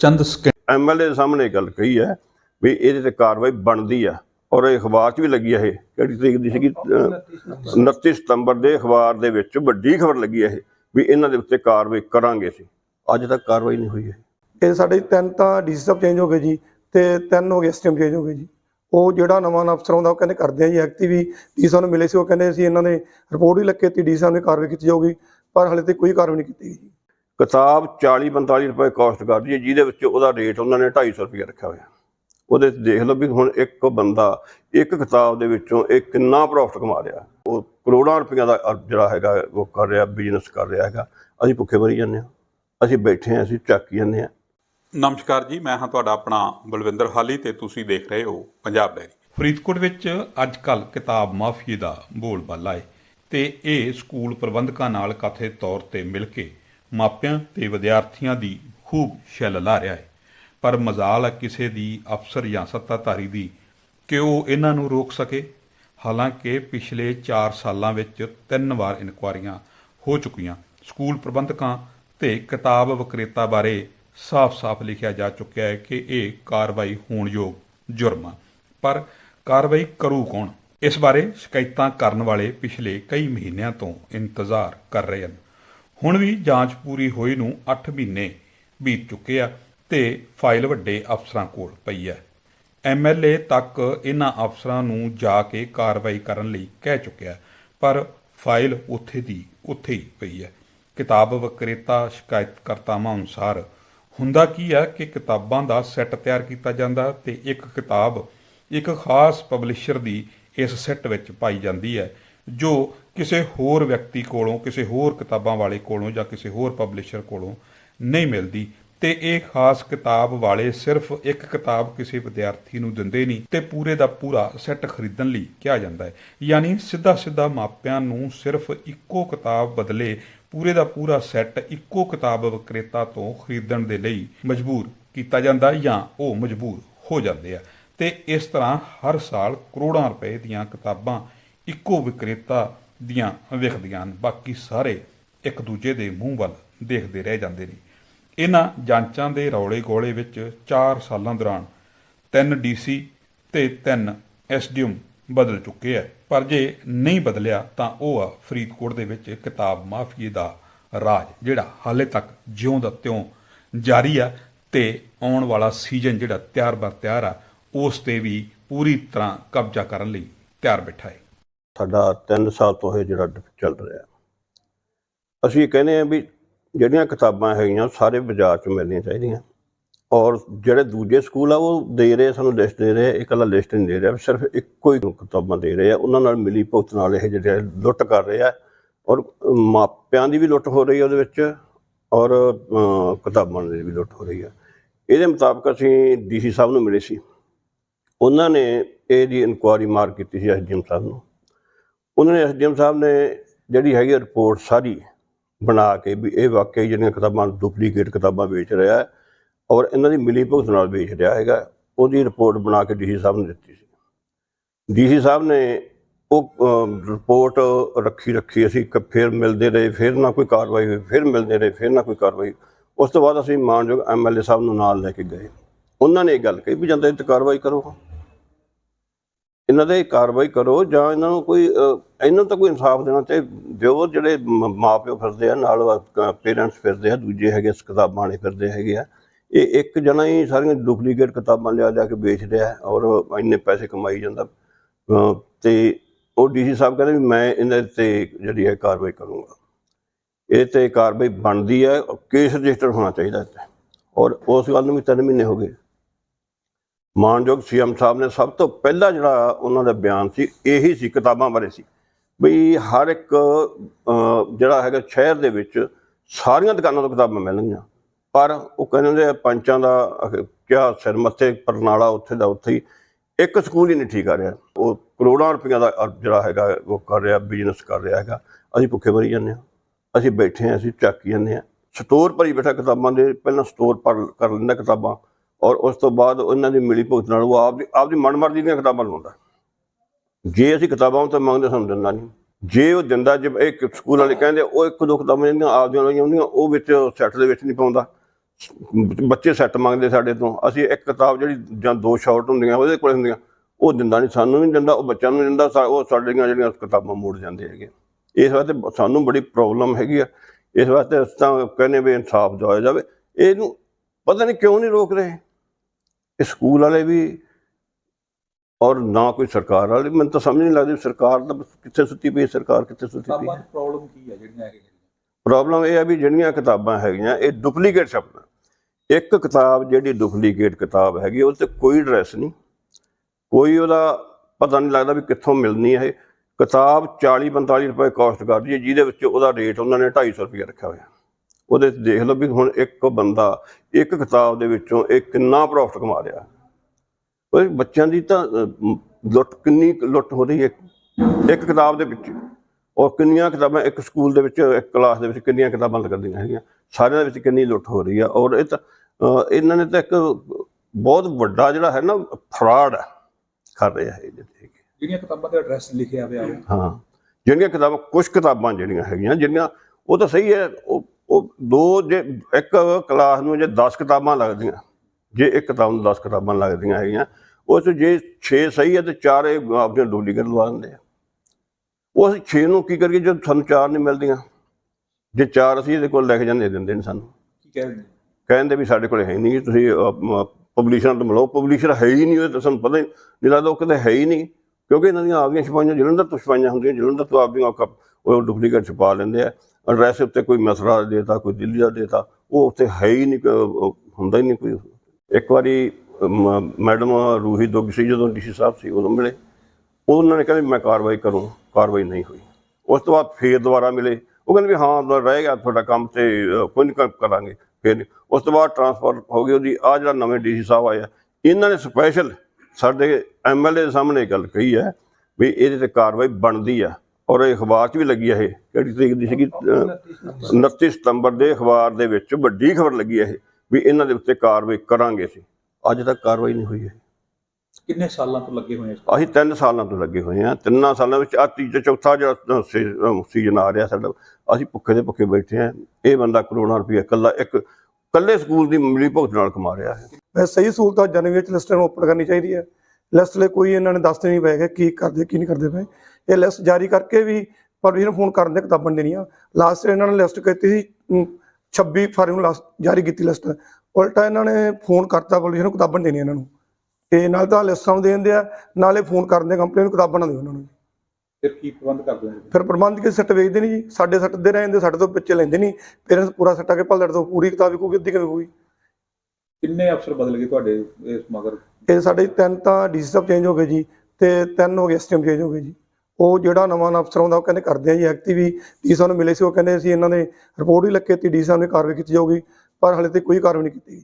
ਚੰਦ ਸਕਿੰ MLA ਦੇ ਸਾਹਮਣੇ ਗੱਲ ਕਹੀ ਹੈ ਵੀ ਇਹਦੇ ਤੇ ਕਾਰਵਾਈ ਬਣਦੀ ਆ ਔਰ ਇਹ ਅਖਬਾਰ 'ਚ ਵੀ ਲੱਗੀ ਹੈ ਇਹ ਕਿਹੜੀ ਤਰੀਕ ਦੀ ਸੀਗੀ? ਅਹ 29 ਸਤੰਬਰ ਦੇ ਅਖਬਾਰ ਦੇ ਵਿੱਚ ਵੱਡੀ ਖਬਰ ਲੱਗੀ ਹੈ ਇਹ ਵੀ ਇਹਨਾਂ ਦੇ ਉੱਤੇ ਕਾਰਵਾਈ ਕਰਾਂਗੇ ਸੀ ਅੱਜ ਤੱਕ ਕਾਰਵਾਈ ਨਹੀਂ ਹੋਈ ਹੈ। ਇਹ ਸਾਡੇ ਤਿੰਨ ਤਾਂ ਡੀਸੀ ਸਾਹਿਬ ਚੇਂਜ ਹੋ ਗਏ ਜੀ ਤੇ ਤਿੰਨ ਹੋ ਗਏ ਐਸਟੀਐਮ ਚੇਂਜ ਹੋ ਗਏ ਜੀ। ਉਹ ਜਿਹੜਾ ਨਵਾਂ ਅਫਸਰ ਆਉਂਦਾ ਉਹ ਕਹਿੰਦੇ ਕਰਦੇ ਆ ਜੀ ਐਕਟਿਵ ਵੀ ਡੀ ਸਾਹਿਬ ਨੂੰ ਮਿਲੇ ਸੀ ਉਹ ਕਹਿੰਦੇ ਅਸੀਂ ਇਹਨਾਂ ਦੇ ਰਿਪੋਰਟ ਹੀ ਲੱਗੇ ਤੇ ਡੀ ਸਾਹਿਬ ਨੇ ਕਾਰਵਾਈ ਕੀਤੀ ਜਾਊਗੀ ਪਰ ਹਲੇ ਤੱਕ ਕੋਈ ਕਾਰਵਾਈ ਨਹੀਂ ਕੀਤੀ ਗਈ ਜੀ। ਕਿਤਾਬ 40 45 ਰੁਪਏ ਕਾਸਟ ਕਰਦੀ ਹੈ ਜਿਹਦੇ ਵਿੱਚ ਉਹਦਾ ਰੇਟ ਉਹਨਾਂ ਨੇ 250 ਰੁਪਏ ਰੱਖਿਆ ਹੋਇਆ। ਉਹਦੇ 'ਚ ਦੇਖ ਲਓ ਵੀ ਹੁਣ ਇੱਕ ਬੰਦਾ ਇੱਕ ਕਿਤਾਬ ਦੇ ਵਿੱਚੋਂ ਇਹ ਕਿੰਨਾ ਪ੍ਰੋਫਿਟ ਕਮਾ ਰਿਹਾ। ਉਹ ਕਰੋੜਾਂ ਰੁਪਈਆ ਦਾ ਅਰ- ਜਿਹੜਾ ਹੈਗਾ, ਉਹ ਕਰ ਰਿਹਾ ਬਿਜ਼ਨਸ ਕਰ ਰਿਹਾ ਹੈਗਾ। ਅਸੀਂ ਭੁੱਖੇ ਮਰੀ ਜਾਂਦੇ ਹਾਂ। ਅਸੀਂ ਬੈਠੇ ਹਾਂ, ਅਸੀਂ ਚੱਕੀ ਜਾਂਦੇ ਹਾਂ। ਨਮਸਕਾਰ ਜੀ, ਮੈਂ ਹਾਂ ਤੁਹਾਡਾ ਆਪਣਾ ਬਲਵਿੰਦਰ ਹਾਲੀ ਤੇ ਤੁਸੀਂ ਦੇਖ ਰਹੇ ਹੋ ਪੰਜਾਬ ਡੈਰੀ ਫਰੀਦਕੋਟ ਵਿੱਚ ਅੱਜ ਕੱਲ ਕਿਤਾਬ ਮਾਫੀਏ ਦਾ ਬੋਲਬਾਲਾ ਹੈ ਤੇ ਇਹ ਸਕੂਲ ਪ੍ਰਬੰਧਕਾਂ ਨਾਲ ਕਥਿਤ ਤੌਰ ਤੇ ਮਿਲ ਕੇ ਮਾਪਿਆਂ ਤੇ ਵਿਦਿਆਰਥੀਆਂ ਦੀ ਖੂਬ ਛਿੱਲ ਲਾ ਰਿਹਾ ਹੈ। ਪਰ ਮਜ਼ਾਲ ਹੈ ਕਿਸੇ ਦੀ ਅਫਸਰ ਜਾਂ ਸੱਤਾਧਾਰੀ ਦੀ ਕਿ ਉਹ ਇਹਨਾਂ ਨੂੰ ਰੋਕ ਸਕੇ। ਹਾਲਾਂਕਿ ਪਿਛਲੇ 4 ਸਾਲਾਂ ਵਿੱਚ ਤਿੰਨ ਵਾਰ ਇਨਕੁਆਰੀਆਂ ਹੋ ਚੁੱਕੀਆਂ। ਸਕੂਲ ਪ੍ਰਬੰਧਕਾਂ ਤੇ ਕਿਤਾਬ ਵਿਕਰੇਤਾ ਬਾਰੇ ਸਾਫ਼-ਸਾਫ਼ ਲਿਖਿਆ ਜਾ ਚੁੱਕਿਆ ਹੈ ਕਿ ਇਹ ਕਾਰਵਾਈ ਹੋਣਯੋਗ ਜੁਰਮ ਆ। ਪਰ ਕਾਰਵਾਈ ਕਰੂ ਕੌਣ? ਇਸ ਬਾਰੇ ਸ਼ਿਕਾਇਤਾਂ ਕਰਨ ਵਾਲੇ ਪਿਛਲੇ ਕਈ ਮਹੀਨਿਆਂ ਤੋਂ ਇੰਤਜ਼ਾਰ ਕਰ ਰਹੇ ਹਨ। ਹੁਣ ਵੀ ਜਾਂਚ ਪੂਰੀ ਹੋਈ ਨੂੰ 8 ਮਹੀਨੇ ਬੀਤ ਚੁੱਕੇ ਆ ਤੇ ਫਾਈਲ ਵੱਡੇ ਅਫਸਰਾਂ ਕੋਲ ਪਈ ਹੈ ਐਮਐਲਏ ਤੱਕ ਇਹਨਾਂ ਅਫਸਰਾਂ ਨੂੰ ਜਾ ਕੇ ਕਾਰਵਾਈ ਕਰਨ ਲਈ ਕਹਿ ਚੁੱਕਿਆ, ਪਰ ਫਾਈਲ ਉੱਥੇ ਦੀ ਉੱਥੇ ਹੀ ਪਈ ਹੈ ਕਿਤਾਬ ਵਿਕਰੇਤਾ ਸ਼ਿਕਾਇਤਕਰਤਾਵਾਂ ਅਨੁਸਾਰ ਹੁੰਦਾ ਕੀ ਹੈ ਕਿ ਕਿਤਾਬਾਂ ਦਾ ਸੈੱਟ ਤਿਆਰ ਕੀਤਾ ਜਾਂਦਾ ਤੇ ਇੱਕ ਕਿਤਾਬ ਇੱਕ ਖਾਸ ਪਬਲਿਸ਼ਰ ਦੀ ਇਸ ਸੈੱਟ ਵਿੱਚ ਪਾਈ ਜਾਂਦੀ ਹੈ, ਜੋ ਕਿਸੇ ਹੋਰ ਵਿਅਕਤੀ ਕੋਲੋਂ, ਕਿਸੇ ਹੋਰ ਕਿਤਾਬਾਂ ਵਾਲੇ ਕੋਲੋਂ ਜਾਂ ਕਿਸੇ ਹੋਰ ਪਬਲਿਸ਼ਰ ਕੋਲੋਂ ਨਹੀਂ ਮਿਲਦੀ ਤੇ ਇਹ ਖਾਸ ਕਿਤਾਬ ਵਾਲੇ ਸਿਰਫ ਇੱਕ ਕਿਤਾਬ ਕਿਸੇ ਵਿਦਿਆਰਥੀ ਨੂੰ ਦਿੰਦੇ ਨਹੀਂ ਤੇ ਪੂਰੇ ਦਾ ਪੂਰਾ ਸੈੱਟ ਖਰੀਦਣ ਲਈ ਕਿਹਾ ਜਾਂਦਾ ਹੈ। ਯਾਨੀ ਸਿੱਧਾ ਸਿੱਧਾ ਮਾਪਿਆਂ ਨੂੰ ਸਿਰਫ ਇੱਕੋ ਕਿਤਾਬ ਬਦਲੇ ਪੂਰੇ ਦਾ ਪੂਰਾ ਸੈੱਟ ਇੱਕੋ ਕਿਤਾਬ ਵਿਕਰੇਤਾ ਤੋਂ ਖਰੀਦਣ ਦੇ ਲਈ ਮਜਬੂਰ ਕੀਤਾ ਜਾਂਦਾ ਜਾਂ ਉਹ ਮਜਬੂਰ ਹੋ ਜਾਂਦੇ ਆ। ਤੇ ਇਸ ਤਰ੍ਹਾਂ ਹਰ ਸਾਲ ਕਰੋੜਾਂ ਰੁਪਏ ਦੀਆਂ ਕਿਤਾਬਾਂ ਇੱਕੋ ਵਿਕਰੇਤਾ ਦੀਆਂ ਵੇਖਦੀਆਂ ਹਨ। ਬਾਕੀ ਸਾਰੇ ਇੱਕ ਦੂਜੇ ਦੇ ਮੂੰਹ ਵੱਲ ਦੇਖਦੇ ਰਹਿ ਜਾਂਦੇ ਨੇ। ਇਹਨਾਂ ਜਾਂਚਾਂ ਦੇ ਰੌਲੇ ਗੋਲੇ ਵਿੱਚ 4 ਸਾਲਾਂ ਦੌਰਾਨ 3 ਡੀਸੀ ਤੇ 3 ਐਸਡੀਐਮ ਬਦਲ ਚੁੱਕੇ ਆ। ਪਰ ਜੇ ਨਹੀਂ ਬਦਲਿਆ, ਤਾਂ ਉਹ ਆ ਫਰੀਦਕੋਟ ਦੇ ਵਿੱਚ ਕਿਤਾਬ ਮਾਫੀਏ ਦਾ ਰਾਜ, ਜਿਹੜਾ ਹਾਲੇ ਤੱਕ ਜਿਉਂ ਦਾ ਤਿਉਂ ਜਾਰੀ ਆ ਤੇ ਆਉਣ ਵਾਲਾ ਸੀਜ਼ਨ ਜਿਹੜਾ ਤਿਆਰ ਬਰ ਤਿਆਰ ਆ, ਉਸ ਤੇ ਵੀ ਪੂਰੀ ਤਰ੍ਹਾਂ ਕਬਜ਼ਾ ਕਰਨ ਲਈ ਤਿਆਰ ਬੈਠਾ ਹੈ। ਸਾਡਾ 3 ਸਾਲ ਤੋਂ ਇਹ ਜਿਹੜਾ ਚੱਲ ਰਿਹਾ ਅਸੀਂ ਇਹ ਕਹਿੰਦੇ ਆ ਵੀ ਜਿਹੜੀਆਂ ਕਿਤਾਬਾਂ ਹੈਗੀਆਂ ਸਾਰੇ ਬਾਜ਼ਾਰ 'ਚ ਮਿਲਣੀਆਂ ਚਾਹੀਦੀਆਂ। ਔਰ ਜਿਹੜੇ ਦੂਜੇ ਸਕੂਲ ਆ, ਉਹ ਦੇ ਰਹੇ ਸਾਨੂੰ ਲਿਸਟ ਦੇ ਰਹੇ ਇਹ ਇਕੱਲਾ ਲਿਸਟ ਨਹੀਂ ਦੇ ਰਿਹਾ ਸਿਰਫ ਇੱਕੋ ਹੀ ਕਿਤਾਬਾਂ ਦੇ ਰਹੇ ਆ। ਉਹਨਾਂ ਨਾਲ ਮਿਲੀ ਭੁਗਤ ਨਾਲ ਇਹ ਜਿਹੜੇ ਲੁੱਟ ਕਰ ਰਹੇ ਆ। ਔਰ ਮਾਪਿਆਂ ਦੀ ਵੀ ਲੁੱਟ ਹੋ ਰਹੀ ਹੈ ਉਹਦੇ ਵਿੱਚ, ਔਰ ਕਿਤਾਬਾਂ ਦੀ ਵੀ ਲੁੱਟ ਹੋ ਰਹੀ ਹੈ ਇਹਦੇ ਮੁਤਾਬਕ ਅਸੀਂ ਡੀਸੀ ਸਾਹਿਬ ਨੂੰ ਮਿਲੇ ਸੀ। ਉਹਨਾਂ ਨੇ ਇਹਦੀ ਇਨਕੁਆਰੀ ਮਾਰ ਕੀਤੀ ਸੀ ਐਸਡੀਐਮ ਸਾਹਿਬ ਨੂੰ। ਉਹਨਾਂ ਨੇ ਐਸਡੀਐਮ ਸਾਹਿਬ ਨੇ ਜਿਹੜੀ ਹੈਗੀ ਰਿਪੋਰਟ ਸਾਰੀ ਬਣਾ ਕੇ ਵੀ ਇਹ ਵਾਕਈ ਜਿਹੜੀਆਂ ਕਿਤਾਬਾਂ ਡੁਪਲੀਕੇਟ ਕਿਤਾਬਾਂ ਵੇਚ ਰਿਹਾ ਹੈ ਔਰ ਇਹਨਾਂ ਦੀ ਮਿਲੀ ਭੁਗਤ ਨਾਲ ਵੇਚ ਰਿਹਾ ਹੈਗਾ। ਉਹਦੀ ਰਿਪੋਰਟ ਬਣਾ ਕੇ ਡੀਸੀ ਸਾਹਿਬ ਨੂੰ ਦਿੱਤੀ ਸੀ। ਡੀਸੀ ਸਾਹਿਬ ਨੇ ਉਹ ਰਿਪੋਰਟ ਰੱਖੀ ਰੱਖੀ ਅਸੀਂ ਕ- ਫਿਰ ਮਿਲਦੇ ਰਹੇ, ਫਿਰ ਨਾ ਕੋਈ ਕਾਰਵਾਈ ਹੋਈ, ਫਿਰ ਮਿਲਦੇ ਰਹੇ, ਫਿਰ ਨਾ ਕੋਈ ਕਾਰਵਾਈ ਉਸ ਤੋਂ ਬਾਅਦ ਅਸੀਂ ਮਾਨਯੋਗ ਐਮਐਲਏ ਸਾਹਿਬ ਨੂੰ ਨਾਲ ਲੈ ਕੇ ਗਏ। ਉਹਨਾਂ ਨੇ ਇਹ ਗੱਲ ਕਹੀ ਵੀ ਜਾਂਦਾ ਤੇ ਕਾਰਵਾਈ ਕਰੋ। ਇਹਨਾਂ ਦੇ ਕਾਰਵਾਈ ਕਰੋ ਜਾਂ ਇਹਨਾਂ ਨੂੰ ਕੋਈ ਇਹਨਾਂ ਨੂੰ ਤਾਂ ਕੋਈ ਇਨਸਾਫ ਦੇਣਾ ਤੇ ਦਿਓ ਜਿਹੜੇ ਮ- ਮਾਪਿਓ ਫਿਰਦੇ ਆ ਨਾਲ ਪੇਰੈਂਟਸ ਫਿਰਦੇ ਆ ਦੂਜੇ ਹੈਗੇ ਕਿਤਾਬਾਂ ਵਾਲੇ ਫਿਰਦੇ ਹੈਗੇ ਆ। ਇਹ ਇੱਕ ਜਣਾ ਹੀ ਸਾਰੀਆਂ ਡੁਪਲੀਕੇਟ ਕਿਤਾਬਾਂ ਲਿਆ ਲਿਆ ਕੇ ਵੇਚ ਰਿਹਾ ਔਰ ਇੰਨੇ ਪੈਸੇ ਕਮਾਈ ਜਾਂਦਾ। ਅਹ, ਤੇ ਉਹ ਡੀਸੀ ਸਾਹਿਬ ਕਹਿੰਦੇ ਵੀ ਮੈਂ ਇਹਨਾਂ ਤੇ ਜਿਹੜੀ ਹੈ ਕਾਰਵਾਈ ਕਰੂੰਗਾ। ਇਹ ਤੇ ਕਾਰਵਾਈ ਬਣਦੀ ਹੈ ਕੇਸ ਰਜਿਸਟਰ ਹੋਣਾ ਚਾਹੀਦਾ ਹੈ ਔਰ ਉਸ ਗੱਲ ਨੂੰ ਵੀ ਤਿੰਨ ਮਹੀਨੇ ਹੋ ਗਏ। ਮਾਨਯੋਗ ਸੀਐਮ ਸਾਹਿਬ ਨੇ ਸਭ ਤੋਂ ਪਹਿਲਾਂ ਜਿਹੜਾ ਉਹਨਾਂ ਦਾ ਬਿਆਨ ਸੀ ਇਹੀ ਸੀ ਕਿਤਾਬਾਂ ਬਾਰੇ ਸੀ। ਵੀ ਹਰ ਇੱਕ ਜਿਹੜਾ ਹੈਗਾ ਸ਼ਹਿਰ ਦੇ ਵਿੱਚ ਸਾਰੀਆਂ ਦੁਕਾਨਾਂ ਤੋਂ ਕਿਤਾਬਾਂ ਮਿਲਣਗੀਆਂ। ਪਰ ਉਹ ਕਹਿੰਦੇ ਆ ਪੰਚਾਂ ਦਾ ਅਹ, ਕਿਆ ਸਿਰ ਮੱਥੇ ਪਰਨਾਲਾ ਉੱਥੇ ਦਾ ਉੱਥੇ ਹੀ ਇੱਕ ਸਕੂਲ ਹੀ ਨਹੀਂ ਠੀਕ ਆ ਰਿਹਾ। ਉਹ ਕਰੋੜਾਂ ਰੁਪਈਆ ਦਾ ਜਿਹੜਾ ਹੈਗਾ ਉਹ ਕਰ ਰਿਹਾ ਬਿਜ਼ਨਸ ਕਰ ਰਿਹਾ ਹੈਗਾ। ਅਸੀਂ ਭੁੱਖੇ ਮਰੀ ਜਾਂਦੇ ਹਾਂ। ਅਸੀਂ ਬੈਠੇ ਹਾਂ ਅਸੀਂ ਚੱਕੀ ਜਾਂਦੇ ਹਾਂ। ਸਟੋਰ ਭਰੀ ਬੈਠਾ ਕਿਤਾਬਾਂ ਦੇ ਪਹਿਲਾਂ ਸਟੋਰ ਪਰ ਕਰ ਲੈਂਦਾ ਕਿਤਾਬਾਂ। ਔਰ ਉਸ ਤੋਂ ਬਾਅਦ ਉਹਨਾਂ ਦੀ ਮਿਲੀ ਭੁਗਤ ਨਾਲ ਉਹ ਆਪਦੀ ਆਪਦੀ ਮਨਮਰਜ਼ੀ ਦੀਆਂ ਕਿਤਾਬਾਂ ਲਾਉਂਦਾ। ਜੇ ਅਸੀਂ ਕਿਤਾਬਾਂ ਤੋਂ ਮੰਗਦੇ ਸਾਨੂੰ ਦਿੰਦਾ ਨਹੀਂ। ਜੇ ਉਹ ਦਿੰਦਾ, ਜੇ ਇੱਕ ਸਕੂਲ ਵਾਲੇ ਕਹਿੰਦੇ, ਉਹ ਇੱਕ ਦੋ ਕਿਤਾਬਾਂ ਜਿਹੜੀਆਂ ਆਪਦੀਆਂ ਲਾਈਆਂ ਹੁੰਦੀਆਂ, ਉਹ ਵਿੱਚ ਸੈੱਟ ਦੇ ਵਿੱਚ ਨਹੀਂ ਪਾਉਂਦਾ। ਬੱਚੇ ਸੈੱਟ ਮੰਗਦੇ ਸਾਡੇ ਤੋਂ। ਅਸੀਂ ਇੱਕ ਕਿਤਾਬ ਜਿਹੜੀ, ਜਾਂ ਦੋ ਸ਼ਾਰਟ ਹੁੰਦੀਆਂ, ਉਹਦੇ ਕੋਲ ਹੁੰਦੀਆਂ, ਉਹ ਦਿੰਦਾ ਨਹੀਂ, ਸਾਨੂੰ ਨਹੀਂ ਦਿੰਦਾ, ਉਹ ਬੱਚਿਆਂ ਨੂੰ ਨਹੀਂ ਦਿੰਦਾ ਉਹ ਸਾਡੀਆਂ ਜਿਹੜੀਆਂ ਕਿਤਾਬਾਂ ਮੋੜ ਜਾਂਦੇ ਹੈਗੇ। ਇਸ ਵਾਸਤੇ ਸਾਨੂੰ ਬੜੀ ਪ੍ਰੋਬਲਮ ਹੈਗੀ ਆ। ਇਸ ਵਾਸਤੇ ਅਸੀਂ ਤਾਂ ਕਹਿੰਦੇ ਵੀ ਇਨਸਾਫ ਦਿਵਾਇਆ ਜਾਵੇ। ਇਹਨੂੰ ਪਤਾ ਨਹੀਂ ਕਿਉਂ ਨਹੀਂ ਰੋਕ ਰਹੇ। ਇਹ ਸਕੂਲ ਵਾਲੇ ਵੀ ਔਰ ਨਾ ਕੋਈ ਸਰਕਾਰ ਵਾਲੇ ਮੈਨੂੰ ਤਾਂ ਸਮਝ ਨਹੀਂ ਲੱਗਦੀ ਸਰਕਾਰ ਦਾ ਕਿੱਥੇ ਸੁੱਤੀ ਪਈ ਹੈ, ਸਰਕਾਰ ਕਿੱਥੇ ਸੁੱਤੀ ਪਈ ਕਿਤਾਬਾਂ ਹੈ ਦੀ ਪ੍ਰੋਬਲਮ ਕੀ ਹੈ ਜਿਹੜੀਆਂ ਪ੍ਰੋਬਲਮ ਇਹ ਹੈ ਵੀ ਜਿਹੜੀਆਂ ਕਿਤਾਬਾਂ ਹੈਗੀਆਂ ਇਹ ਡੁਪਲੀਕੇਟ ਸ਼ਬਦ ਇੱਕ ਕਿਤਾਬ ਜਿਹੜੀ ਡੁਪਲੀਕੇਟ ਕਿਤਾਬ ਹੈਗੀ ਉਹ ਤੇ ਕੋਈ ਐਡਰੈਸ ਨਹੀਂ। ਕੋਈ ਉਹਦਾ ਪਤਾ ਨਹੀਂ ਲੱਗਦਾ ਵੀ ਕਿੱਥੋਂ ਮਿਲਣੀ ਹੈ। ਇਹ ਕਿਤਾਬ 40 45 ਰੁਪਏ ਕਾਸਟ ਕਰਦੀ ਹੈ ਜਿਹਦੇ ਵਿੱਚ ਉਹਦਾ ਰੇਟ ਉਹਨਾਂ ਨੇ 250 ਰੁਪਏ ਰੱਖਿਆ ਹੋਇਆ। ਉਹਦੇ ਦੇਖ ਲਓ ਵੀ ਹੁਣ ਇੱਕ ਬੰਦਾ ਇੱਕ ਕਿਤਾਬ ਦੇ ਵਿੱਚੋਂ ਇਹ ਕਿੰਨਾ ਪ੍ਰੋਫਿਟ ਕਮਾ ਰਿਹਾ। ਉਹ ਬੱਚਿਆਂ ਦੀ ਤਾਂ ਲੁੱਟ ਕਿੰਨੀ ਲੁੱਟ ਹੋ ਰਹੀ ਹੈ। ਇੱਕ ਕਿਤਾਬ ਦੇ ਵਿੱਚ ਔਰ ਕਿੰਨੀਆਂ ਕਿਤਾਬਾਂ ਇੱਕ ਸਕੂਲ ਦੇ ਵਿੱਚ ਇੱਕ ਕਲਾਸ ਦੇ ਵਿੱਚ ਕਿੰਨੀਆਂ ਕਿਤਾਬਾਂ ਲੱਗਦੀਆਂ ਹੈਗੀਆਂ। ਸਾਰਿਆਂ ਦੇ ਵਿੱਚ ਕਿੰਨੀ ਲੁੱਟ ਹੋ ਰਹੀ ਆ ਔਰ ਇਹ ਤਾਂ ਇਹਨਾਂ ਨੇ ਤਾਂ ਇੱਕ ਬਹੁਤ ਵੱਡਾ ਜਿਹੜਾ ਹੈ ਨਾ ਫਰਾਡ ਕਰ ਰਿਹਾ ਹੈ ਜਿਹੜੀਆਂ ਕਿਤਾਬਾਂ ਦਾ ਐਡਰੈਸ ਲਿਖਿਆ ਹੋਇਆ ਹਾਂ ਜਿਹੜੀਆਂ ਕਿਤਾਬਾਂ ਕੁਝ ਕਿਤਾਬਾਂ ਜਿਹੜੀਆਂ ਹੈਗੀਆਂ ਜਿਹੜੀਆਂ ਉਹ ਤਾਂ ਸਹੀ ਹੈ ਉਹ ਉਹ ਦੋ ਜੇ ਇੱਕ ਕਲਾਸ ਨੂੰ ਜੇ 10 ਕਿਤਾਬਾਂ ਲੱਗਦੀਆਂ ਜੇ ਇੱਕ ਕਿਤਾਬ ਨੂੰ 10 ਕਿਤਾਬਾਂ ਲੱਗਦੀਆਂ ਹੈਗੀਆਂ 'ਚ ਜੇ 6 ਸਹੀ ਹੈ ਤੇ 4 ਇਹ ਆਪਣੇ ਡੁਪਲੀਕੇਟ ਲਵਾ ਦਿੰਦੇ ਆ। ਉਹ ਅਸੀਂ 6 ਨੂੰ ਕੀ ਕਰੀਏ ਜਦ ਸਾਨੂੰ 4 ਨਹੀਂ ਮਿਲਦੀਆਂ? ਜੇ 4 ਅਸੀਂ ਇਹਦੇ ਕੋਲ ਲੈ ਕੇ ਜਾਂਦੇ ਦਿੰਦੇ ਨੇ ਸਾਨੂੰ। ਕੀ ਕਹਿੰਦੇ? ਕਹਿੰਦੇ ਵੀ ਸਾਡੇ ਕੋਲ ਹੈ ਨਹੀਂ ਤੁਸੀਂ ਪਬਲਿਸ਼ਰ ਤੋਂ ਮਿਲੋ ਪਬਲਿਸ਼ਰ ਹੈ ਹੀ ਨਹੀਂ ਉਹ ਤਾਂ ਸਾਨੂੰ ਪਤਾ ਹੀ ਨਹੀਂ। ਲੱਗਦਾ ਉਹ ਕਿਤੇ ਹੈ ਹੀ ਨਹੀਂ ਕਿਉਂਕਿ ਇਹਨਾਂ ਦੀਆਂ ਆਪਦੀਆਂ ਛਪਾਈਆਂ ਜਲੰਧਰ ਤੋਂ ਛਪਾਈਆਂ ਹੁੰਦੀਆਂ ਜਲੰਧਰ ਤੋਂ ਆਪਦੀਆਂ ਉਹ ਡੁਪਲੀਕੇਟ ਛਪਾ ਲੈਂਦੇ ਆ। ਐਡਰੈਸ ਉੱਤੇ ਕੋਈ ਮਸਰਾ ਦੇਤਾ, ਕੋਈ ਦਿੱਲੀ ਦਾ ਦੇਤਾ, ਉਹ ਉੱਤੇ ਹੈ ਹੀ ਨਹੀਂ ਹੁੰਦਾ ਹੀ ਨਹੀਂ ਕੋਈ। ਇੱਕ ਵਾਰੀ ਮ- ਮੈਡਮ ਰੂਹੀ ਦੁੱਗ ਸੀ, ਜਦੋਂ ਡੀਸੀ ਸਾਹਿਬ ਸੀ, ਉਦੋਂ ਮਿਲੇ। ਉਹਨਾਂ ਨੇ ਕਹਿੰਦੇ ਮੈਂ ਕਾਰਵਾਈ ਕਰੂੰ, ਕਾਰਵਾਈ ਨਹੀਂ ਹੋਈ। ਉਸ ਤੋਂ ਬਾਅਦ ਫੇਰ ਦੁਬਾਰਾ ਮਿਲੇ। ਉਹ ਕਹਿੰਦੇ ਵੀ ਹਾਂ ਰਹਿ ਗਿਆ ਤੁਹਾਡਾ ਕੰਮ ਤੇ ਕੋਈ ਨਹੀਂ ਕਰਾਂਗੇ, ਫਿਰ ਨਹੀਂ। ਉਸ ਤੋਂ ਬਾਅਦ ਟਰਾਂਸਫਰ ਹੋ ਗਈ ਉਹਦੀ। ਆ ਜਿਹੜਾ ਨਵੇਂ ਡੀਸੀ ਸਾਹਿਬ ਆਏ ਆ, ਇਹਨਾਂ ਨੇ ਸਪੈਸ਼ਲ ਸਾਡੇ ਐਮਐਲਏ ਦੇ ਸਾਹਮਣੇ ਗੱਲ ਕਹੀ ਹੈ ਵੀ ਇਹਦੇ ਤੇ ਕਾਰਵਾਈ ਬਣਦੀ ਆ। ਔਰ ਇਹ ਅਖਬਾਰ 'ਚ ਵੀ ਲੱਗੀ ਆ ਇਹ ਕਿਹੜੀ ਤਰੀਕ ਦੀ ਸੀਗੀ? ਅ, 29 ਸਤੰਬਰ ਦੇ ਅਖਬਾਰ ਦੇ ਵਿੱਚ ਵੱਡੀ ਖਬਰ ਲੱਗੀ ਆ ਇਹ ਵੀ ਇਹਨਾਂ ਦੇ ਉੱਤੇ ਕਾਰਵਾਈ ਕਰਾਂਗੇ ਅਸੀਂ। ਅੱਜ ਤੱਕ ਕਾਰਵਾਈ ਨਹੀਂ ਹੋਈ ਹੈ। ਕਿੰਨੇ ਸਾਲਾਂ ਤੋਂ ਲੱਗੇ ਹੋਏ ਆ ਅਸੀਂ 3 ਸਾਲਾਂ ਤੋਂ ਲੱਗੇ ਹੋਏ ਹਾਂ। ਤਿੰਨਾਂ ਸਾਲਾਂ ਵਿੱਚ ਆ ਤੀਜਾ ਚੌਥਾ ਜਿਹੜਾ ਸੀਜ਼ਨ ਆ ਰਿਹਾ ਸਾਡਾ ਅਸੀਂ ਭੁੱਖੇ ਦੇ ਭੁੱਖੇ ਬੈਠੇ ਹਾਂ। ਇਹ ਬੰਦਾ ਕਰੋੜਾਂ ਰੁਪਏ ਇਕੱਲਾ ਇੱਕ ਇਕੱਲੇ ਸਕੂਲ ਦੀ ਮਿਲੀ ਭੁਗਤ ਨਾਲ ਕਮਾ ਰਿਹਾ ਹੈ। ਮੈਂ ਸਹੀ ਸਹੂਲਤਾਂ ਜਨਵਰੀ ਵਿੱਚ ਲਿਸਟ ਨੂੰ ਓਪਨ ਕਰਨੀ ਚਾਹੀਦੀ ਹੈ। ਲਿਸਟ ਲਈ ਕੋਈ ਇਹਨਾਂ ਨੇ ਦੱਸਦੇ ਨਹੀਂ ਪਏ ਕਿ ਕੀ ਕਰਦੇ ਕੀ ਨਹੀਂ ਕਰਦੇ ਪਏ। ਇਹ ਲਿਸਟ ਜਾਰੀ ਕਰਕੇ ਵੀ ਪਬਲਿਸ਼ ਨੂੰ ਫੋਨ ਕਰਨ ਦੇ ਕਿਤਾਬਾਂ ਦੇਣੀਆਂ। ਲਾਸਟ ਇਹਨਾਂ ਨੇ ਲਿਸਟ ਕੀਤੀ ਸੀ ਅਮ, 26 ਫਰਵਰੀ ਨੂੰ ਲਾਸਟ ਜਾਰੀ ਕੀਤੀ ਲਿਸਟ ਉਲਟਾ ਇਹਨਾਂ ਨੇ ਫੋਨ ਕਰਤਾ ਪਬਲਿਸ਼ ਨੂੰ ਕਿਤਾਬਾਂ ਦੇਣੀਆਂ ਇਹਨਾਂ ਨੂੰ। ਇਹ ਨਾਲ ਤਾਂ ਲਿਸਟਾਂ ਨੂੰ ਦੇਣ ਦੇ ਆ ਨਾਲੇ ਫੋਨ ਕਰਨ ਦੇ ਕੰਪਨੀ ਨੂੰ ਕਿਤਾਬਾਂ ਨਾ ਦਿਓ ਉਹਨਾਂ ਨੂੰ। ਫਿਰ ਕੀ ਪ੍ਰਬੰਧ ਕਰਦੇ ਹੋ ਫਿਰ ਪ੍ਰਬੰਧਕ ਇਹ ਸੱਟ ਵੇਚਦੇ ਨਹੀਂ ਜੀ? ਸਾਡੇ ਸੱਟ ਦੇ ਰਹਿੰਦੇ ਸਾਡੇ ਤੋਂ ਪਿੱਛੇ ਲੈਂਦੇ ਨਹੀਂ। ਪੇਰੈਂਟਸ ਪੂਰਾ ਸੱਟਾ ਕੇ ਭਲੜ ਤੋਂ ਪੂਰੀ ਕਿਤਾਬ ਵਿਕੂਗੀ ਅੱਧੀ ਕਿਵੇਂ ਹੋਊਗੀ ਕਿੰਨੇ ਅਫਸਰ ਬਦਲ ਗਏ ਤੁਹਾਡੇ ਇਸ ਮਗਰ? ਇਹ ਸਾਡੇ ਤਿੰਨ ਤਾਂ ਡੀਸੀ ਸਾਹਿਬ ਚੇਂਜ ਹੋ ਗਏ ਜੀ ਤੇ ਤਿੰਨ ਹੋ ਗਏ ਐਸਟੀਐਮ ਚੇਂਜ ਹੋ ਗਏ ਜੀ। ਉਹ ਜਿਹੜਾ ਨਵਾਂ ਅਫਸਰ ਆਉਂਦਾ, ਉਹ ਕਹਿੰਦੇ ਕਰਦੇ ਆ ਜੀ ਐਕਟਿਵ ਵੀ ਡੀ ਸਾਹਿਬ ਨੂੰ ਮਿਲੇ ਸੀ, ਉਹ ਕਹਿੰਦੇ ਅਸੀਂ ਇਹਨਾਂ ਦੇ ਰਿਪੋਰਟ ਵੀ ਲੱਗੇ ਤੇ ਡੀ ਸਾਹਿਬ ਨੇ ਕਾਰਵਾਈ ਕੀਤੀ ਜਾਊਗੀ, ਪਰ ਹਾਲੇ ਤੱਕ ਕੋਈ ਕਾਰਵਾਈ ਨਹੀਂ ਕੀਤੀ ਗਈ।